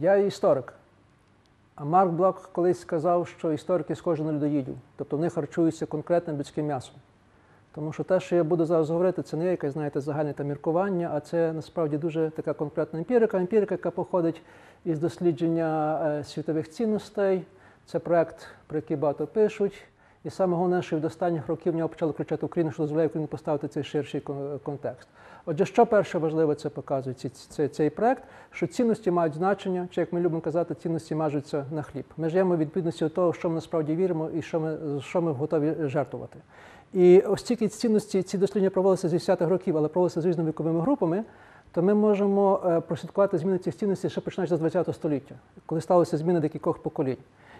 Я історик. А Марк Блок колись сказав, що історики схожі на людоїдів, тобто вони харчуються конкретним людським м'ясом. Тому що те, що я буду зараз говорити, це не якесь, знаєте, загальне там міркування, а це насправді дуже така конкретна емпірика. Емпірика, яка походить із дослідження е, світових цінностей. Це проект, про який багато пишуть. І саме головне, що від останніх років в нього почали кричати Україну, що дозволяє Україні поставити цей ширший контекст. Отже, що перше важливе це показує ці- цей, цей проект, що цінності мають значення, чи як ми любимо казати, цінності мажуться на хліб. Ми живемо відповідності до того, що ми насправді віримо і що ми, що ми готові жертвувати. І ось тільки цінності, ці дослідження проводилися з 10-х років, але проводилися з різними віковими групами, то ми можемо е, прослідкувати зміни цих цінностей ще починаючи з 20 століття, коли сталися зміни декількох поколінь.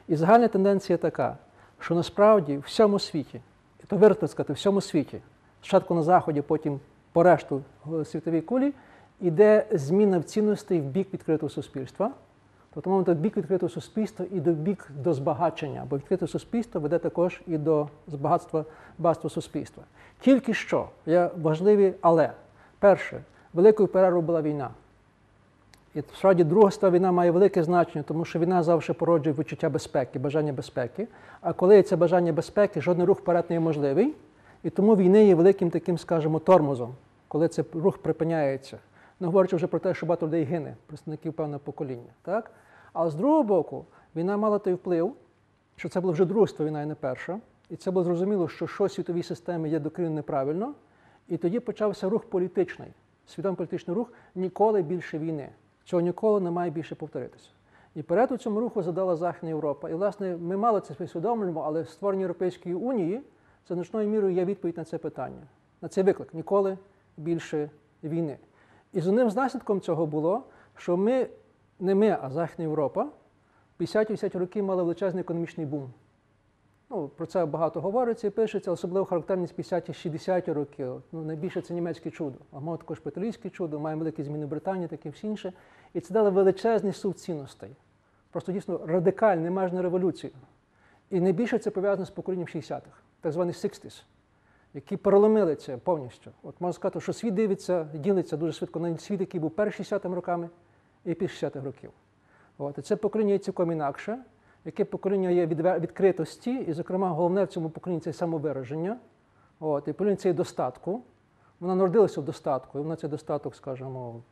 І загальна тенденція така, що насправді в всьому світі, то вирто сказати, в всьому світі, спочатку на Заході, потім по решту світовій кулі, іде зміна в цінностей в бік відкритого суспільства. Тобто мовимо, в бік відкритого суспільства і до бік до збагачення, бо відкрите суспільство веде також і до збагатства багатства суспільства. Тільки що є важливі, але перше, великою перервою була війна. І справді Друга війна має велике значення, тому що війна завжди породжує відчуття безпеки, бажання безпеки. А коли є це бажання безпеки, жодний рух вперед не є можливий. І тому війни є великим таким, скажімо, тормозом, коли цей рух припиняється. Не говорячи вже про те, що багато людей гине, представників певного покоління. Так? Але з другого боку, війна мала той вплив, що це була вже друга світова війна і не перша. І це було зрозуміло, що щось в світовій системі є докорінно неправильно. І тоді почався рух політичний, свідомий політичний рух ніколи більше війни. Цього ніколи не має більше повторитися. І перед у цьому руху задала Західна Європа. І, власне, ми мало це усвідомлюємо, але створення Європейської унії це значною мірою є відповідь на це питання, на цей виклик ніколи більше війни. І з одним з наслідком цього було, що ми, не ми, а Західна Європа, 50-50 років мали величезний економічний бум. Ну, про це багато говориться і пишеться, особливо характерність 50-60 років. Ну, найбільше це німецьке чудо. А мав також петролійське чудо, маємо великі зміни в Британії, таке всі інше. І це дало величезний сув цінностей. Просто дійсно радикальну, немажну революцію. І найбільше це пов'язано з поколінням 60-х, так званий 60s, які переломили це повністю. От можна сказати, що світ дивиться, ділиться дуже швидко на світ, який був перед 60-ми роками і після 60-х років. От. І це покоління цілком інакше яке покоління є відкритості, і, зокрема, головне в цьому поколінні це самовираження. От, і покоління це є достатку. Вона народилася в достатку, і вона цей достаток, скажімо,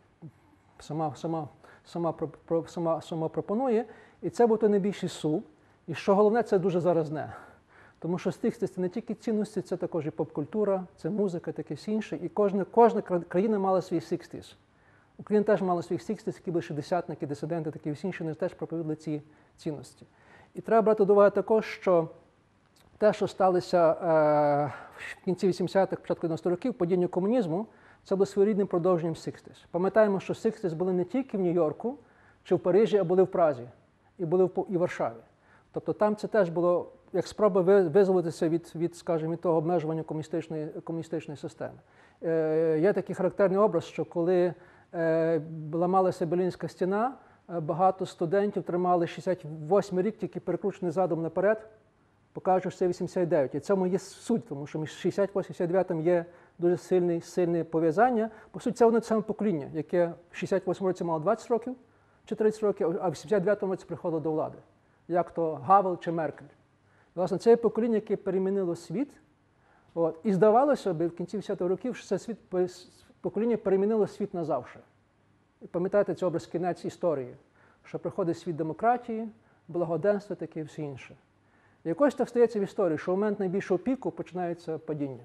сама, сама, сама, сама, сама пропонує. І це буде найбільший сув. І що головне, це дуже заразне. Тому що стихсти це не тільки цінності, це також і поп-культура, це музика, таке всі інше. І кожна, кожна кра- країна мала свій 60s. Україна теж мала своїх 60s, які були шістдесятники, дисиденти, такі всі інші, вони теж проповідали ці цінності. І треба брати до уваги також, що те, що сталося е, в кінці 80-х, початку 90-х років, падіння комунізму, це було своєрідним продовженням 60s. Пам'ятаємо, що 60s були не тільки в Нью-Йорку чи в Парижі, а були в Празі і були в і Варшаві. Тобто там це теж було як спроба визволитися від, від скажімо, від того обмежування комуністичної, комуністичної системи. Е, є такий характерний образ, що коли е, ламалася Берлінська стіна, багато студентів тримали 68 рік, тільки перекручений задом наперед, покажуть, що це 89. І в цьому є суть, тому що між 68 і 69 є дуже сильне, сильне пов'язання. По суті, це одне саме покоління, яке в 68 році мало 20 років чи 30 років, а в 79 році приходило до влади, як то Гавел чи Меркель. Власне, це покоління, яке перемінило світ. От. І здавалося б, в кінці 50-х років, що це світ, покоління перемінило світ назавше. Пам'ятаєте цей образ кінець історії, що приходить світ демократії, благоденства, таке і все інше. Якось так стається в історії, що в момент найбільшого піку починається падіння.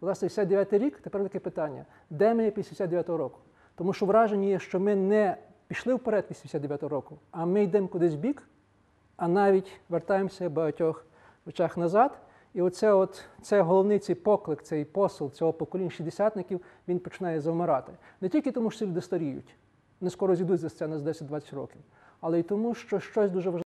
Власне, 59-й рік, тепер таке питання: де ми після 59-го року? Тому що враження є, що ми не пішли вперед після 59-го року, а ми йдемо кудись в бік, а навіть вертаємося в багатьох речах назад. І оце от, це головний цей поклик, цей посил цього покоління шістдесятників, він починає завмирати. Не тільки тому, що люди старіють, не скоро зійдуть за сцени з 10-20 років, але й тому, що щось дуже важливе.